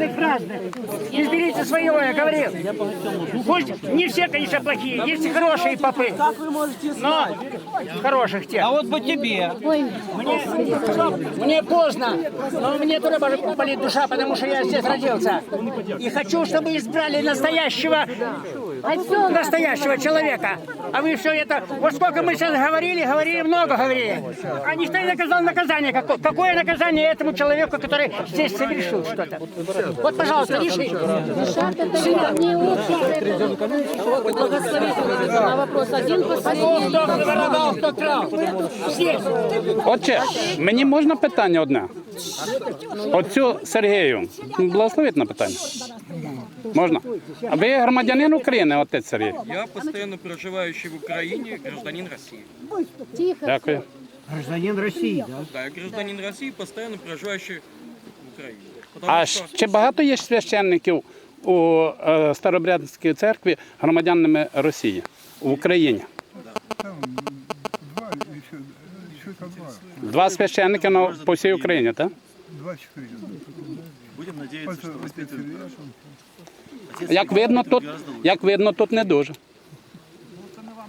разных, разных. Изберите своего, я говорил. Пусть не все, конечно, плохие, есть хорошие попы. Но хороших тех. А от по тебе. Мне, мне поздно, но мне тоже болит душа, потому что я здесь родился. И хочу, чтобы избрали настоящего, настоящего человека. А вы все это... Вот сколько мы сейчас говорили, говорили, много говорили. А никто не наказал наказание. Какое, какое наказание этому человеку, который здесь совершил что-то? Вот, пожалуйста, решите. Не очень благословите на вопрос один последний. Кто воровал, кто крал. Здесь. Отче, мені можна питання одне? Оцю Сергію, благословіть на питання. Можна? А ви громадянин України, отець Сергій? Я постоянно проживающий в Украине гражданин России. Тихо. Дякую. Гражданин России, да? Да, я гражданин России, постоянно проживающий в Украине. Потому А что ще багато є священників у е, Старобрядській церкві громадянами Росії в Україні? Два, еще, еще там два. Два священники на, по всій Україні, так? Два надіятися, що воспитывают. Як видно, тут, як видно, тут не дуже.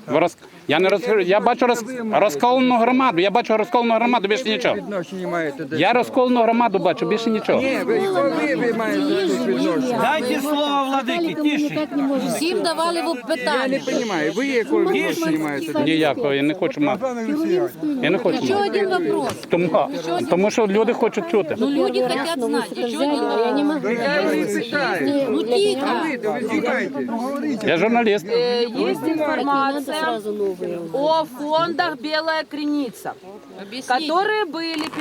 Ви роз... Я, не роз... я бачу роз... розколену громаду, я бачу розколену громаду, більше нічого. Відношення маєте до Я розколену громаду бачу, більше нічого. Ні, ви, ви, ви маєте тут відношення. Дайте слово владики, тише. Всім давали в Я не питання. розумію, ви якого відношення маєте до Ніякого, я не хочу мати. Я не хочу Еще мати. один вопрос. Тому, тому що люди хочуть чути. Ну, люди хотят знать. Еще один вопрос. Я не питаю. Ну. Ви, знімаєте. Я журналіст. Э, Есть информация сразу новые. о фондах «Белая креница», Объясните. которые были